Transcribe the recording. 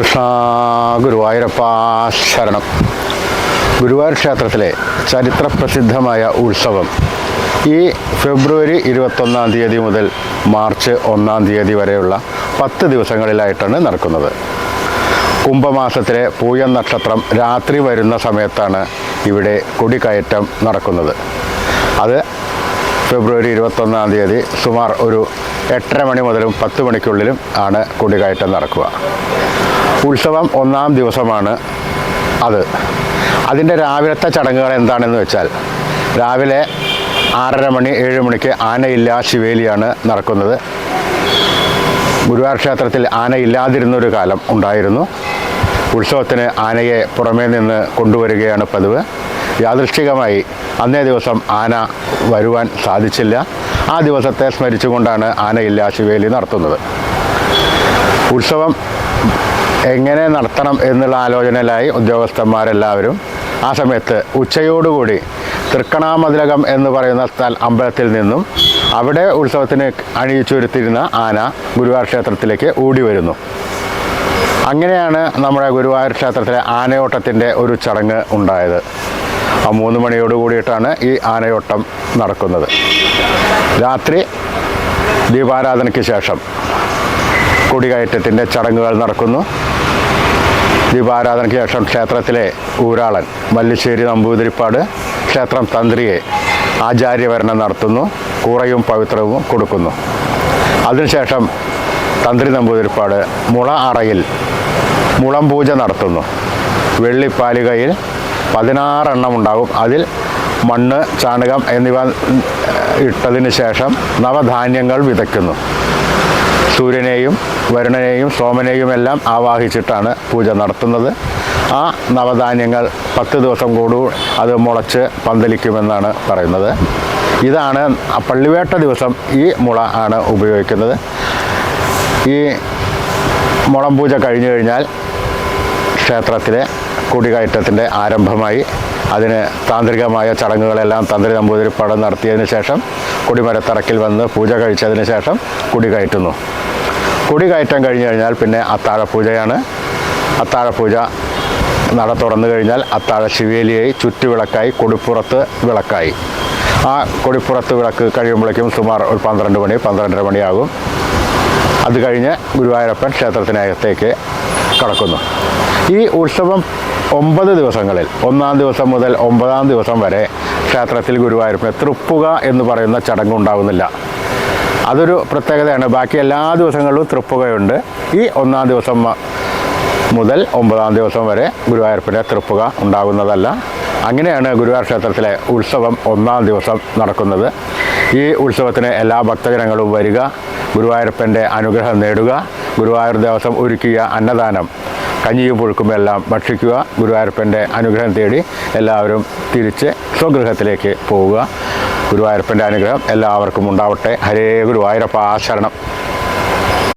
ആ, ഗുരുവായൂരപ്പ ശരണം. ഗുരുവായൂർ ക്ഷേത്രത്തിലെ ചരിത്രപ്രസിദ്ധമായ ഉത്സവം ഈ ഫെബ്രുവരി ഇരുപത്തൊന്നാം തീയതി മുതൽ മാർച്ച് ഒന്നാം തീയതി വരെയുള്ള പത്ത് ദിവസങ്ങളിലായിട്ടാണ് നടക്കുന്നത്. കുംഭമാസത്തിലെ പൂയം നക്ഷത്രം രാത്രി വരുന്ന സമയത്താണ് ഇവിടെ കൊടിക്കയറ്റം നടക്കുന്നത്. അത് ഫെബ്രുവരി ഇരുപത്തൊന്നാം തീയതി സുമാർ ഒരു എട്ടര മണി മുതലും പത്ത് മണിക്കുള്ളിലും ആണ് കൊടിക്കയറ്റം നടക്കുക. ഉത്സവം ഒന്നാം ദിവസമാണ് അത്. അതിന്റെ രാവിലത്തെ ചടങ്ങുകൾ എന്താണെന്ന് വെച്ചാൽ രാവിലെ ആറര മണി ഏഴ് മണിക്ക് ആനയില്ല ശിവേലിയാണ് നടക്കുന്നത്. ഗുരുവായൂർ ക്ഷേത്രത്തിൽ ആന ഇല്ലാതിരുന്നൊരു കാലം ഉണ്ടായിരുന്നു. ഉത്സവത്തിന് ആനയെ പുറമേ നിന്ന് കൊണ്ടുവരികയാണ് പതിവ്. യാദൃശ്ചികമായി അന്നേ ദിവസം ആന വരുവാൻ സാധിച്ചില്ല. ആ ദിവസത്തെ സ്മരിച്ചുകൊണ്ടാണ് ആനയില്ല ശിവേലി നടത്തുന്നത്. ഉത്സവം എങ്ങനെ നടത്തണം എന്നുള്ള ആലോചനയിലായി ഉദ്യോഗസ്ഥന്മാരെല്ലാവരും ആ സമയത്ത് ഉച്ചയോടുകൂടി തൃക്കണാമതിലകം എന്ന് പറയുന്ന സ്ഥല അമ്പലത്തിൽ നിന്നും അവിടെ ഉത്സവത്തിന് അണിയിച്ചൊരുത്തിരുന്ന ആന ഗുരുവായൂർ ക്ഷേത്രത്തിലേക്ക് ഓടി വരുന്നു. അങ്ങനെയാണ് നമ്മുടെ ഗുരുവായൂർ ക്ഷേത്രത്തിലെ ആനയോട്ടത്തിന്റെ ഒരു ചടങ്ങ് ഉണ്ടായത്. ആ മൂന്ന് മണിയോട് കൂടിയിട്ടാണ് ഈ ആനയോട്ടം നടക്കുന്നത്. രാത്രി ദീപാരാധനയ്ക്ക് ശേഷം കൊടികയറ്റത്തിന്റെ ചടങ്ങുകൾ നടക്കുന്നു. ദീപാരാധനയ്ക്ക് ശേഷം ക്ഷേത്രത്തിലെ ഊരാളൻ മല്ലിശ്ശേരി നമ്പൂതിരിപ്പാട് ക്ഷേത്രം തന്ത്രിയെ ആചാര്യവരണം നടത്തുന്നു. കൂറയും പവിത്രവും കൊടുക്കുന്നു. അതിനുശേഷം തന്ത്രി നമ്പൂതിരിപ്പാട് മുള അറയിൽ മുളം പൂജ നടത്തുന്നു. വെള്ളിപ്പാലികയിൽ പതിനാറെണ്ണം ഉണ്ടാകും. അതിൽ മണ്ണ് ചാണകം എന്നിവ ഇട്ടതിന് ശേഷം നവധാന്യങ്ങൾ വിതയ്ക്കുന്നു. സൂര്യനെയും വരുണനെയും സോമനെയും എല്ലാം ആവാഹിച്ചിട്ടാണ് പൂജ നടത്തുന്നത്. ആ നവധാന്യങ്ങൾ പത്ത് ദിവസം കൂടു അത് മുളച്ച് പന്തലിക്കുമെന്നാണ് പറയുന്നത്. ഇതാണ് പള്ളിവേട്ട ദിവസം ഈ മുള ആണ് ഉപയോഗിക്കുന്നത്. ഈ മുളം പൂജ കഴിഞ്ഞു കഴിഞ്ഞാൽ ക്ഷേത്രത്തിലെ കുടികയറ്റത്തിന്റെ ആരംഭമായി. അതിന് താന്ത്രികമായ ചടങ്ങുകളെല്ലാം തന്ത്രി നമ്പൂതിരിപ്പാട് നടത്തിയതിന് ശേഷം കൊടിമരത്തറക്കിൽ വന്ന് പൂജ കഴിച്ചതിന് ശേഷം കൊടി കയറ്റുന്നു കൊടി കയറ്റം കഴിഞ്ഞു കഴിഞ്ഞാൽ പിന്നെ അത്താഴപൂജയാണ് അത്താഴപൂജ നട തുറന്നു കഴിഞ്ഞാൽ അത്താഴ ശിവേലിയായി ചുറ്റുവിളക്കായി കൊടിപ്പുറത്ത് വിളക്കായി. ആ കൊടിപ്പുറത്ത് വിളക്ക് കഴിയുമ്പോഴേക്കും സുമാർ ഒരു പന്ത്രണ്ട് മണി പന്ത്രണ്ടര മണിയാകും. അത് കഴിഞ്ഞ് ഗുരുവായൂരപ്പൻ ക്ഷേത്രത്തിനകത്തേക്ക് കടക്കുന്നു. ഈ ഉത്സവം ഒമ്പത് ദിവസങ്ങളിൽ ഒന്നാം ദിവസം മുതൽ ഒമ്പതാം ദിവസം വരെ ക്ഷേത്രത്തിൽ ഗുരുവായൂരപ്പനെ തൃപ്പുക എന്ന് പറയുന്ന ചടങ്ങ് ഉണ്ടാകുന്നില്ല അതൊരു പ്രത്യേകതയാണ്. ബാക്കി എല്ലാ ദിവസങ്ങളിലും തൃപ്പുകയുണ്ട്. ഈ ഒന്നാം ദിവസം മുതൽ ഒമ്പതാം ദിവസം വരെ ഗുരുവായൂരപ്പന്റെ തൃപ്പുക ഉണ്ടാകുന്നതല്ല. അങ്ങനെയാണ് ഗുരുവായൂർ ക്ഷേത്രത്തിലെ ഉത്സവം ഒന്നാം ദിവസം നടക്കുന്നത്. ഈ ഉത്സവത്തിന് എല്ലാ ഭക്തജനങ്ങളും വരിക ഗുരുവായൂരപ്പന്റെ അനുഗ്രഹം നേടുക ഗുരുവായൂർ ദേവസ്വം ഒരുക്കിയ അന്നദാനം കഞ്ഞിയും പുഴുക്കും എല്ലാം ഭക്ഷിക്കുക ഗുരുവായൂരപ്പന്റെ അനുഗ്രഹം തേടി എല്ലാവരും തിരിച്ച് സ്വഗൃഹത്തിലേക്ക് പോവുക. ഗുരുവായൂരപ്പന്റെ അനുഗ്രഹം എല്ലാവർക്കും ഉണ്ടാവട്ടെ. ഹരേ ഗുരുവായൂരപ്പ ശരണം